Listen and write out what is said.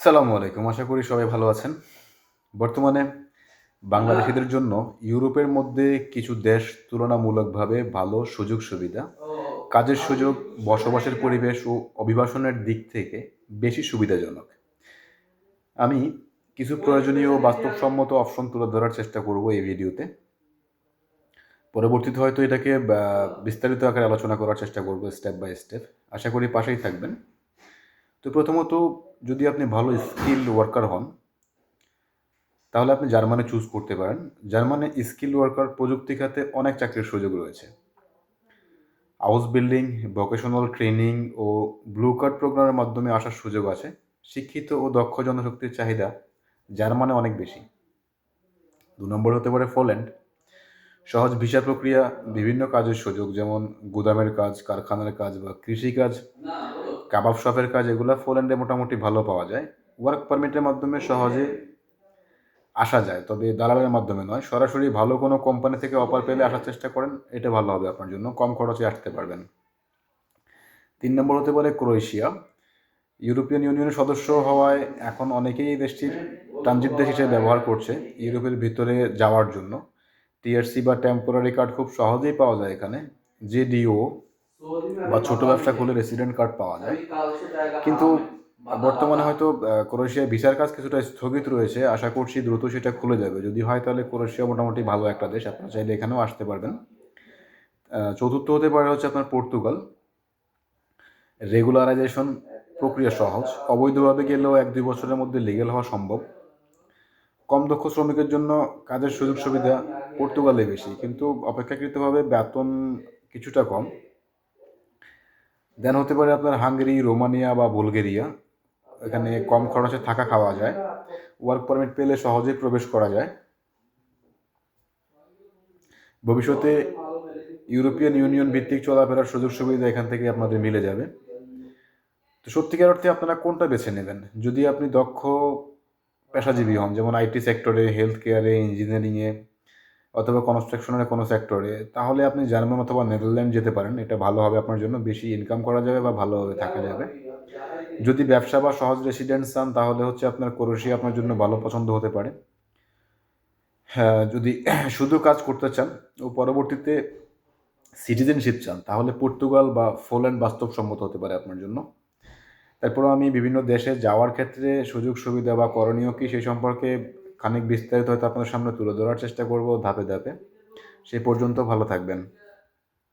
সালামু আলাইকুম। আশা করি সবাই ভালো আছেন। বর্তমানে বাংলাদেশিদের জন্য ইউরোপের মধ্যে কিছু দেশ তুলনামূলকভাবে ভালো সুযোগ সুবিধা। কাজের সুযোগ বসবাসের পরিবেশ ও অভিবাসনের দিক থেকে বেশি সুবিধাজনক। আমি কিছু প্রয়োজনীয় বাস্তবসম্মত অপশন তুলে ধরার চেষ্টা করব এই ভিডিওতে। পরবর্তীতে হয়তো এটাকে বিস্তারিত আকারে আলোচনা করার চেষ্টা করব স্টেপ বাই স্টেপ আশা করি পাশেই থাকবেন। তো প্রথমত যদি আপনি ভালো স্কিল ওয়ার্কার হন, তাহলে আপনি জার্মানি চুজ করতে পারেন। জার্মানি স্কিল ওয়ার্কার প্রযুক্তি খাতে অনেক চাকরির সুযোগ রয়েছে। হাউস বিল্ডিং ভোকেশনাল ট্রেনিং ও ব্লু কার্ড প্রোগ্রামের মাধ্যমে আসার সুযোগ আছে। শিক্ষিত ও দক্ষ জনশক্তির চাহিদা জার্মানে অনেক বেশি। দু নম্বর হতে পারে পোল্যান্ড সহজ ভিসা প্রক্রিয়া বিভিন্ন কাজের সুযোগ, যেমন গুদামের কাজ, কারখানার কাজ বা কৃষিকাজ। কাবাব শপের কাজ, এগুলো পোল্যান্ডে মোটামুটি ভালো পাওয়া যায়। ওয়ার্ক পারমিটের মাধ্যমে সহজে আসা যায়, তবে দালালের মাধ্যমে নয়। সরাসরি ভালো কোনো কোম্পানি থেকে অফার পেলে আসার চেষ্টা করেন, এটা ভালো হবে আপনার জন্য। কম খরচে আসতে পারবেন। তিন নম্বর হতে পারে ক্রোয়েশিয়া। ইউরোপিয়ান ইউনিয়নের সদস্য হওয়ায় এখন অনেকেই এই দেশটির ট্রানজিট দেশ হিসেবে ব্যবহার করছে ইউরোপের ভিতরে যাওয়ার জন্য। টিআরসি বা টেম্পোরারি কার্ড খুব সহজেই পাওয়া যায় এখানে। জেডিও বা ছোট ব্যবসা খুলে রেসিডেন্ট কার্ড পাওয়া যায়। কিন্তু বর্তমানে হয়তো আহ, ক্রোয়েশিয়ার ভিসার কাজ কিছুটা স্থগিত রয়েছে। আশা করছি দ্রুত সেটা খুলে যাবে। যদি হয় তাহলে ক্রোয়েশিয়া মোটামুটি ভালো একটা দেশ। আপনারা চাইলে এখানেও আসতে পারবেন। চতুর্থ হতে পারে হচ্ছে আপনার পর্তুগাল। রেগুলারাইজেশন প্রক্রিয়া সহজ। অবৈধভাবে গেলেও এক দুই বছরের মধ্যে লিগেল হওয়া সম্ভব। কম দক্ষ শ্রমিকের জন্য কাজের সুযোগ সুবিধা পর্তুগালে বেশি। কিন্তু অপেক্ষাকৃতভাবে বেতন কিছুটা কম। দেন হতে পারে আপনার হাঙ্গেরি রোমানিয়া বা বুলগেরিয়া এখানে কম খরচে থাকা খাওয়া যায়। ওয়ার্ক পারমিট পেলে সহজেই প্রবেশ করা যায়। ভবিষ্যতে ইউরোপিয়ান ইউনিয়ন ভিত্তিক চলাফেরার সুযোগ সুবিধা এখান থেকে আপনাদের মিলে যাবে। তো সত্যিকার অর্থে আপনারা কোনটা বেছে নেবেন? যদি আপনি দক্ষ পেশাজীবী হন, যেমন আইটি সেক্টরে হেলথ কেয়ারে ইঞ্জিনিয়ারিংয়ে অথবা কনস্ট্রাকশনের কোনো সেক্টরে তাহলে আপনি জার্মান অথবা নেদারল্যান্ড যেতে পারেন। এটা ভালো হবে আপনার জন্য, বেশি ইনকাম করা যাবে বা ভালোভাবে থাকা যাবে। যদি ব্যবসা বা সহজ রেসিডেন্স চান, তাহলে হচ্ছে আপনার ক্রোয়েশিয়া আপনার জন্য ভালো পছন্দ হতে পারে। হ্যাঁ যদি শুধু কাজ করতে চান ও পরবর্তীতে সিটিজেনশিপ চান, তাহলে পর্তুগাল বা পোল্যান্ড বাস্তবসম্মত হতে পারে আপনার জন্য। তারপরেও আমি বিভিন্ন দেশে যাওয়ার ক্ষেত্রে সুযোগ সুবিধা বা করণীয় কী সেই সম্পর্কে খানিক বিস্তারিত হয়তো আপনাদের সামনে তুলে ধরার চেষ্টা করব ধাপে ধাপে। সেই পর্যন্ত ভালো থাকবেন।